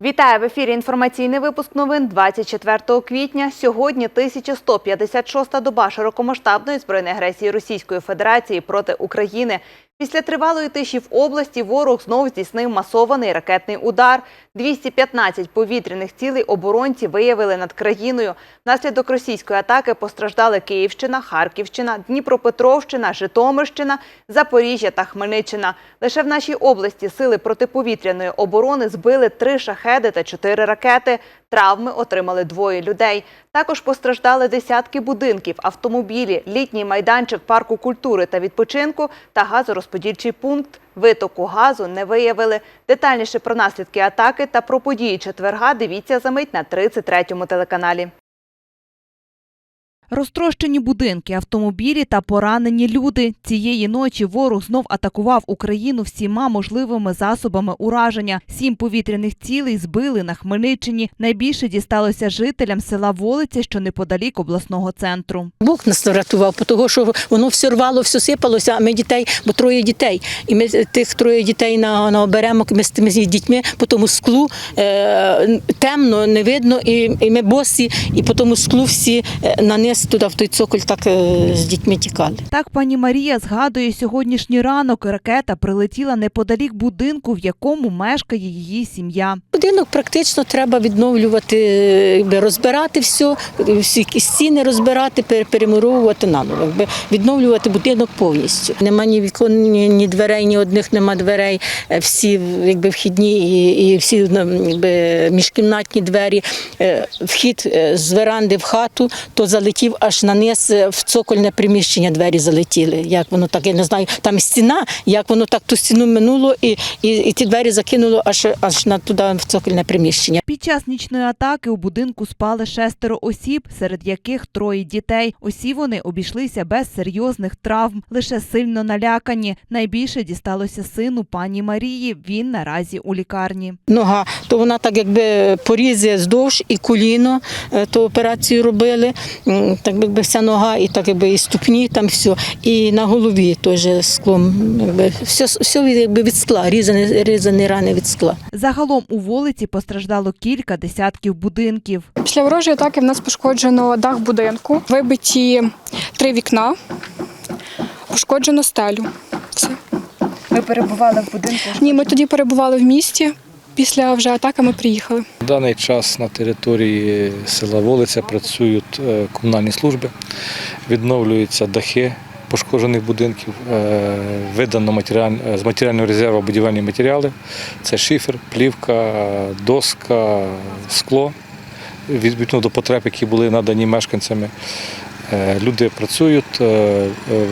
Вітаю в ефірі. Інформаційний випуск новин 24 квітня. Сьогодні 1156-та доба широкомасштабної збройної агресії Російської Федерації проти України. Після тривалої тиші в області ворог знов здійснив масований ракетний удар. 215 повітряних цілей оборонці виявили над країною. Внаслідок російської атаки постраждали Київщина, Харківщина, Дніпропетровщина, Житомирщина, Запоріжжя та Хмельниччина. Лише в нашій області сили протиповітряної оборони збили три шахеди та чотири ракети. Травми отримали двоє людей. Також постраждали десятки будинків, автомобілі, літній майданчик парку культури та відпочинку та газорозподільчий пункт. Витоку газу не виявили. Детальніше про наслідки атаки та про події четверга дивіться за мить на 33-му телеканалі. Розтрощені будинки, автомобілі та поранені люди. Цієї ночі ворог знов атакував Україну всіма можливими засобами ураження. Сім повітряних цілей збили на Хмельниччині. Найбільше дісталося жителям села Волиця, що неподалік обласного центру. Бог нас врятував, тому що воно все рвало, все сипалося, а ми дітей, бо троє дітей. І ми тих троє дітей на, на оберемо, ми з тими дітьми по тому склу е, темно, не видно, і, і ми босі, і по тому склу всі е, на низ туди, в той цоколь, так е, з дітьми тікали. Так пані Марія згадує сьогоднішній ранок. Ракета прилетіла неподалік будинку, в якому мешкає її сім'я. Будинок практично треба відновлювати, розбирати все, всі стіни розбирати, пере- перемуровувати наново, відновлювати будинок повністю. Нема ні вікон, ні, ні дверей, ні одних нема дверей. Е, Всі якби, вхідні і, і всі якби, міжкімнатні двері. Е, Вхід е, з веранди в хату, то залетів аж на низ е, в цокольне приміщення. Двері залетіли. Як воно так, я не знаю, там стіна, як воно так ту стіну минуло, і, і, і ті двері закинуло аж, аж на туди в цокольне приміщення. Під час нічної атаки у будинку спали шестеро осіб, серед яких троє дітей. Усі вони обійшлися без серйозних травм, лише сильно налякані. Найбільше дісталося сину пані Марії. Він наразі у лікарні. Нога, то вона так якби порізи здовж і коліно, е, то операцію робили, так якби вся нога, і так якби і ступні, там все. І на голові теж склом, якби все, все від- якби від скла, різані, різані рани від скла. Загалом у вулиці постраждало кілька десятків будинків. Після ворожої атаки в нас пошкоджено дах будинку, вибиті три вікна, пошкоджено стелю. Все. Ми перебували в будинку. Ні, ми тоді перебували в місті. Після вже атаки ми приїхали. В даний час на території села Волиця працюють е, комунальні служби, відновлюються дахи пошкоджених будинків, е, видано матеріаль, е, з матеріального резерву будівельні матеріали. Це шифер, плівка, доска, скло, відповідно до потреб, які були надані мешканцями. Люди працюють,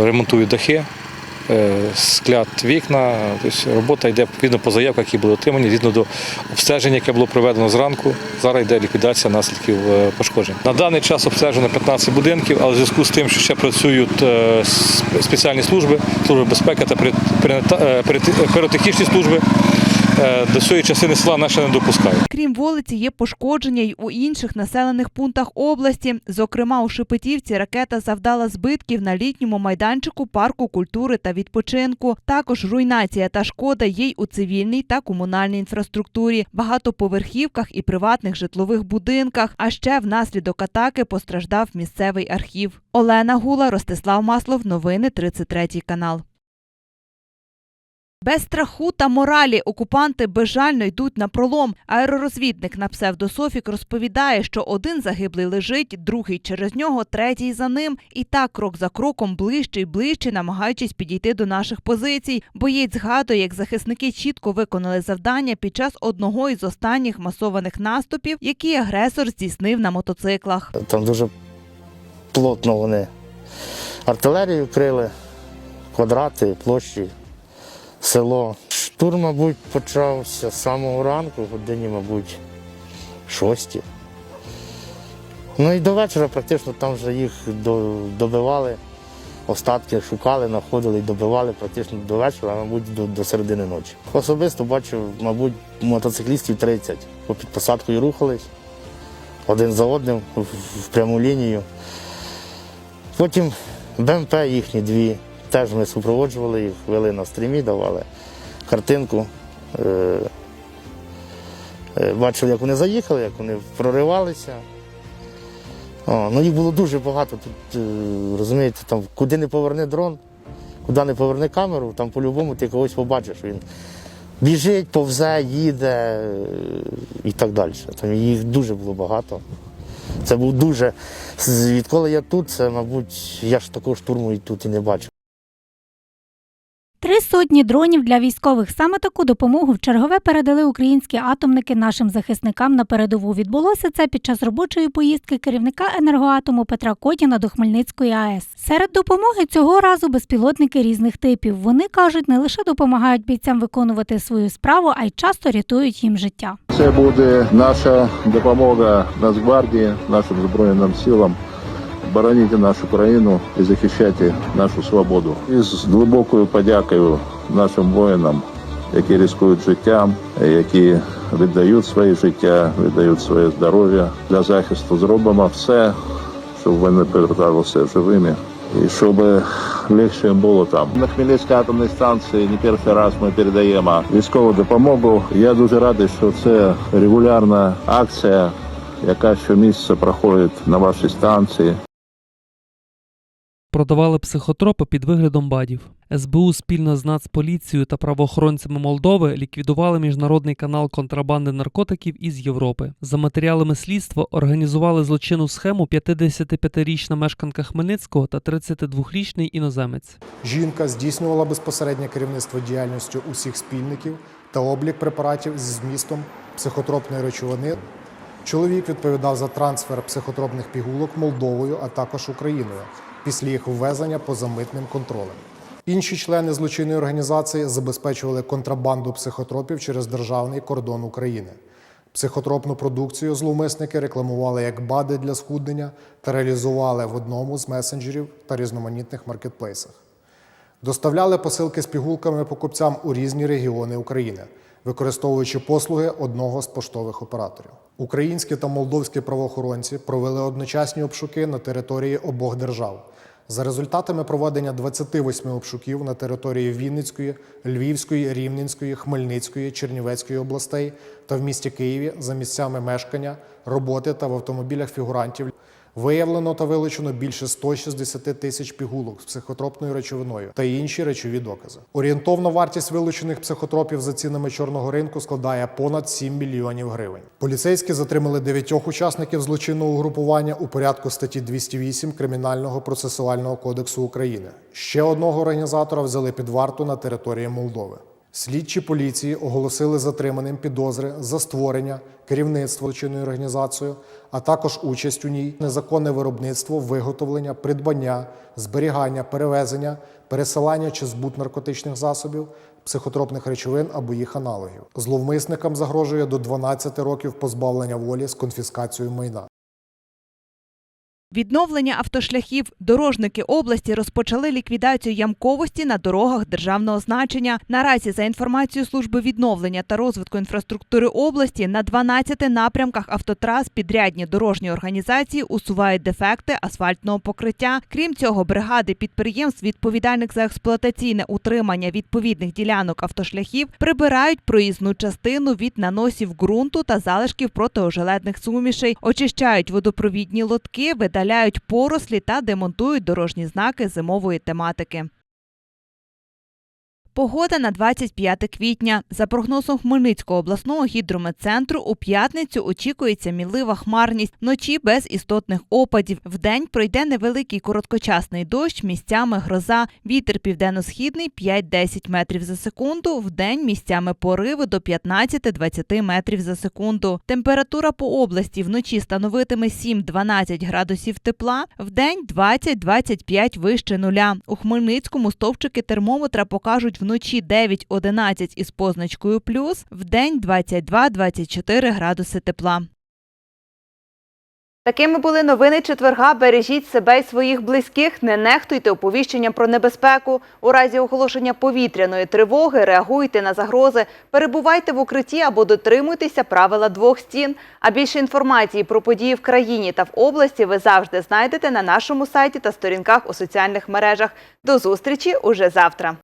ремонтують дахи. Е, Склят вікна, тобто робота йде відповідно по заявках, які були отримані, відповідно до обстеження, яке було проведено зранку. Зараз йде ліквідація наслідків е, пошкоджень. На даний час обстежено 15 будинків, але в зв'язку з тим, що ще працюють е, спеціальні служби, служби безпеки та піротехнічні служби, до цієї частини села ще не допускають. Крім вулиці, є пошкодження й у інших населених пунктах області. Зокрема, у Шепетівці ракета завдала збитків на літньому майданчику парку культури та відпочинку. Також руйнація та шкода є й у цивільній та комунальній інфраструктурі, багатоповерхівках і приватних житлових будинках. А ще внаслідок атаки постраждав місцевий архів. Олена Гула, Ростислав Маслов. Новини 33 канал. Без страху та моралі окупанти безжально йдуть на пролом. Аеророзвідник на псевдософік розповідає, що один загиблий лежить, другий через нього, третій за ним. І так крок за кроком ближче й ближче, намагаючись підійти до наших позицій. Боєць згадує, як захисники чітко виконали завдання під час одного із останніх масованих наступів, які агресор здійснив на мотоциклах. Там дуже плотно вони артилерію крили, квадрати, площі, село. Штурм, мабуть, почався з самого ранку, годині, мабуть, шості. Ну і до вечора практично там вже їх добивали, остатки шукали, знаходили і добивали практично до вечора, мабуть, до, до середини ночі. Особисто бачив, мабуть, мотоциклістів 30 по під посадкою рухались один за одним в пряму лінію. Потім БМП їхні дві, теж ми супроводжували їх, вели на стрімі, давали картинку. Е, Е, Бачив, як вони заїхали, як вони проривалися. О, ну їх було дуже багато. Тут, е, розумієте, там, куди не поверне дрон, куди не поверне камеру, там по-любому ти когось побачиш. Він біжить, повзе, їде і так далі. Там їх дуже було багато. Це був дуже. Відколи я тут, це, мабуть, я ж такого штурму і тут і не бачив. Сотні дронів для військових. Саме таку допомогу в чергове передали українські атомники нашим захисникам на передову. Відбулося це під час робочої поїздки керівника енергоатому Петра Котіна до Хмельницької АЕС. Серед допомоги цього разу безпілотники різних типів. Вони кажуть, не лише допомагають бійцям виконувати свою справу, а й часто рятують їм життя. Це буде наша допомога Нацгвардії, нашим Збройним силам боронити нашу країну і захищати нашу свободу. І з глибокою подякою нашим воїнам, які ризикують життям, які віддають своє життя, віддають своє здоров'я для захисту. Зробимо все, щоб вони поверталися живими. І щоб легше було там. На Хмельницькій атомній станції не перший раз ми передаємо військову допомогу. Я дуже радий, що це регулярна акція, яка щомісяця проходить на вашій станції. Продавали психотропи під виглядом бадів. СБУ спільно з Нацполіцією та правоохоронцями Молдови ліквідували міжнародний канал контрабанди наркотиків із Європи. За матеріалами слідства організували злочинну схему 55-річна мешканка Хмельницького та 32-річний іноземець. Жінка здійснювала безпосереднє керівництво діяльністю усіх спільників та облік препаратів зі змістом психотропної речовини. Чоловік відповідав за трансфер психотропних пігулок Молдовою, а також Україною після їх ввезення поза митним контролем. Інші члени злочинної організації забезпечували контрабанду психотропів через державний кордон України. Психотропну продукцію зловмисники рекламували як БАДи для схуднення та реалізували в одному з месенджерів та різноманітних маркетплейсах. Доставляли посилки з пігулками покупцям у різні регіони України, використовуючи послуги одного з поштових операторів. Українські та молдовські правоохоронці провели одночасні обшуки на території обох держав. За результатами проведення 28 обшуків на території Вінницької, Львівської, Рівненської, Хмельницької, Чернівецької областей та в місті Києві за місцями мешкання, роботи та в автомобілях фігурантів Виявлено та вилучено більше 160 тисяч пігулок з психотропною речовиною та інші речові докази. Орієнтовна вартість вилучених психотропів за цінами чорного ринку складає понад 7 мільйонів гривень. Поліцейські затримали дев'ятьох учасників злочинного угрупування у порядку статті 208 Кримінального процесуального кодексу України. Ще одного організатора взяли під варту на території Молдови. Слідчі поліції оголосили затриманим підозри за створення, керівництво злочинною організацією, а також участь у ній, незаконне виробництво, виготовлення, придбання, зберігання, перевезення, пересилання чи збут наркотичних засобів, психотропних речовин або їх аналогів. Зловмисникам загрожує до 12 років позбавлення волі з конфіскацією майна. Відновлення автошляхів дорожники області розпочали ліквідацію ямковості на дорогах державного значення. Наразі, за інформацією служби відновлення та розвитку інфраструктури області, на 12 напрямках автотрас підрядні дорожні організації усувають дефекти асфальтного покриття. Крім цього, бригади підприємств, відповідальних за експлуатаційне утримання відповідних ділянок автошляхів, прибирають проїзну частину від наносів ґрунту та залишків протиожеледних сумішей, очищають водопровідні лотки, видаляють порослі та демонтують дорожні знаки зимової тематики. Погода на 25 квітня. За прогнозом Хмельницького обласного гідрометцентру, у п'ятницю очікується мілива хмарність, вночі без істотних опадів. Вдень пройде невеликий короткочасний дощ, місцями гроза. Вітер південно-східний 5-10 метрів за секунду. Вдень місцями пориви до 15-20 метрів за секунду. Температура по області вночі становитиме 7-12 градусів тепла, вдень 20-25 вище нуля. У Хмельницькому стовпчики термометра покажуть вночі 9-11 із позначкою плюс, вдень 22-24 градуси тепла. Такими були новини четверга. Бережіть себе і своїх близьких. Не нехтуйте оповіщенням про небезпеку. У разі оголошення повітряної тривоги реагуйте на загрози, перебувайте в укритті або дотримуйтеся правила двох стін. А більше інформації про події в країні та в області ви завжди знайдете на нашому сайті та сторінках у соціальних мережах. До зустрічі уже завтра.